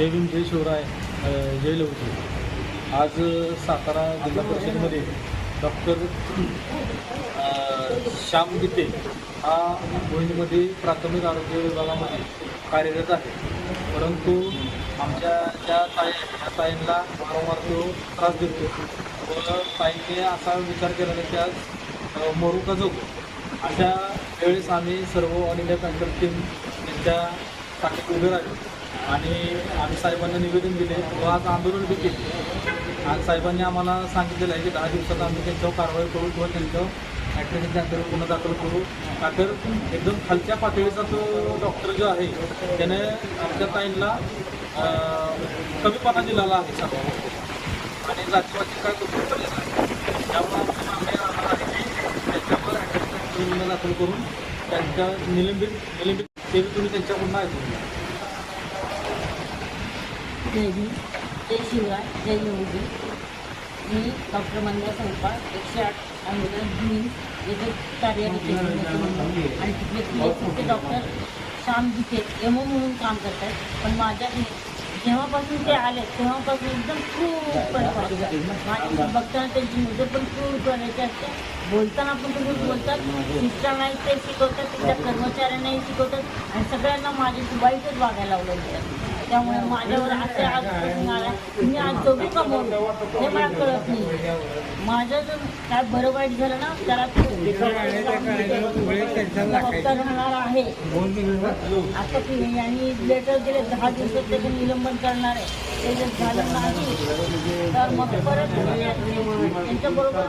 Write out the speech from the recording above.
जय भीम जय शिवराय जय लवजी. आज सातारा जिल्हा परिषदमध्ये डॉक्टर श्याम गीते हा मोहिनीमध्ये प्राथमिक आरोग्य विभागामध्ये कार्यरत आहे. परंतु आमच्या ज्या ताई त्या ताईंना वारंवार तो त्रास देतो. व ताईंनी असा विचार केला की आज मरू का जगू अशा वेळेस आम्ही सर्व ऑल इंडिया पॅन्टर टीम त्यांच्या साठी उभे राहिलो. आणि आम्ही साहेबांना निवेदन दिले. व आज आंदोलन बी केले. आज साहेबांनी आम्हाला सांगितलेलं आहे की दहा दिवसात आम्ही त्यांच्यावर कारवाई करू किंवा त्यांच्यावर ॲक्सिडेंटच्या अंतर्गत गुन्हा दाखल करू. का तर एकदम खालच्या पातळीचा तो डॉक्टर जो आहे त्याने आमच्या ताईंना कमीपणा दिलेला आहे. सर्व आणि जातीवाची काय गोष्टी त्यामुळे आमची मागणी राहणार आहे की त्यांच्यावर ॲक्सिडेंट गुन्हा दाखल करून त्यांच्या निलंबित निलंबित ते तुम्ही त्यांच्याकडून ऐकून घ्या. जय भीम जय शिवराय जय योगी. मी डॉक्टर मंदिरा संपा एकशे आठ ॲम्ब्युलन्स घेऊन येथे कार्यरत आणि तिथले तिथे डॉक्टर श्याम जिथे एमओ म्हणून काम करतात पण माझ्या जेव्हापासून ते आले तेव्हापासून एकदम खूप माझ्या बघताना त्यांची मुलं पण खूप करायची असते. बोलताना पण तुम्ही बोलतात. शिक्षणाही ते शिकवतात. त्यांच्या कर्मचाऱ्यांनाही शिकवतात. आणि सगळ्यांना माझ्याशी वाईटच वागायला लावलं होतं त्यामुळे माझ्यावर असे आज मी आज जगू कमवलो हे मला कळत नाही. माझं जर काय बरं वाईट झालं ना त्याला जबाबदार राहणार आहे. आता की यांनी लेटर दिले दहा दिवसात त्याचं निलंबन करणार आहे. ते जर झालं नाही तर मग परत त्यांच्याबरोबर